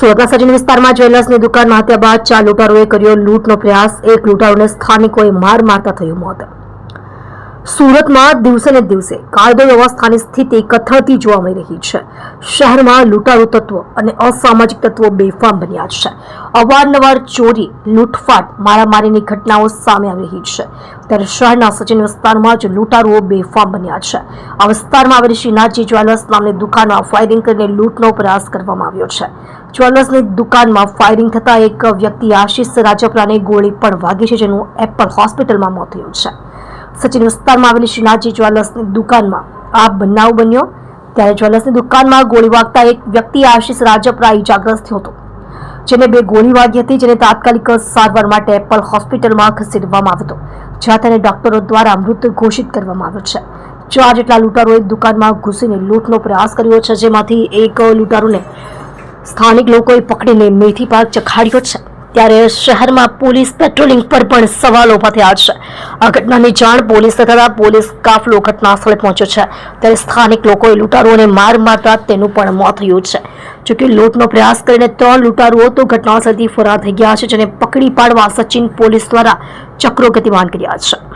સુરતના સચિન વિસ્તારમાં જ્વેલર્સની દુકાનમાં હત્યા બાદ ચાર લૂંટારોએ કર્યો લૂંટનો પ્રયાસ. એક લૂંટારોને સ્થાનિકોએ માર મારતા થયું મોત. સુરતમાં દિવસે ને દિવસે કાયદો વ્યવસ્થાની સ્થિતિ કથળતી જોવા મળી રહી છે. શહેરમાં લૂંટારૂ તત્વો અને અસામાજિક તત્વો બેફામ બન્યા છે. અવારનવાર ચોરી, લૂંટફાટ, મારામારીની ઘટનાઓ સામે આવી રહી છે. ત્યારે શહેરના સચિન વિસ્તારમાં જ લૂંટારુઓ બેફામ બન્યા છે. આ વિસ્તારમાં આવેલી શ્રીનાથજી જ્વેલર્સ નામની દુકાનમાં ફાયરિંગ કરીને લૂંટનો પ્રયાસ કરવામાં આવ્યો છે. જ્વેલર્સની દુકાનમાં ફાયરિંગ થતાં એક વ્યક્તિ આશિષ રાજપરાને ગોળી પણ વાગી છે, જેનું એપલ હોસ્પિટલમાં મોત થયું છે. સચિન વિસ્તારમાં આવેલી શ્રીનાથજી જ્વેલર્સની દુકાનમાં આ બનાવ બન્યો. ત્યારે જ્વેલર્સની દુકાનમાં ગોળી વાગતા એક વ્યક્તિ આશિષ રાજપરા ઇજાગ્રસ્ત થયો હતો, જેને બે ગોળી વાગી હતી, જેને તાત્કાલિક સારવાર માટે એપલ હોસ્પિટલમાં ખસેડવામાં આવ્યો હતો, જ્યાં તેને ડોક્ટરો દ્વારા મૃત ઘોષિત કરવામાં આવ્યો છે. ચાર જેટલા લૂંટારોએ દુકાનમાં ઘૂસીને લૂંટનો પ્રયાસ કર્યો છે, જેમાંથી એક લૂંટારોને સ્થાનિક લોકોએ પકડીને મેથી પાક ચખાડ્યો છે. ત્યારે શહેરમાં પોલીસ પેટ્રોલિંગ પર પણ સવાલો ઊભા થયા છે. આ ઘટનાની જાણ પોલીસ થતા પોલીસ કાફલો ઘટના સ્થળે પહોંચ્યો છે. ત્યારે સ્થાનિક લોકોએ લૂંટારુઓને માર મારતા તેનું પણ મોત થયું છે. જોકે લૂંટનો પ્રયાસ કરીને ત્રણ લૂંટારુઓ તો ઘટનાસ્થળથી ફરાર થઈ ગયા છે, જેને પકડી પાડવા સચિન પોલીસ દ્વારા ચક્રો ગતિમાન કર્યા છે.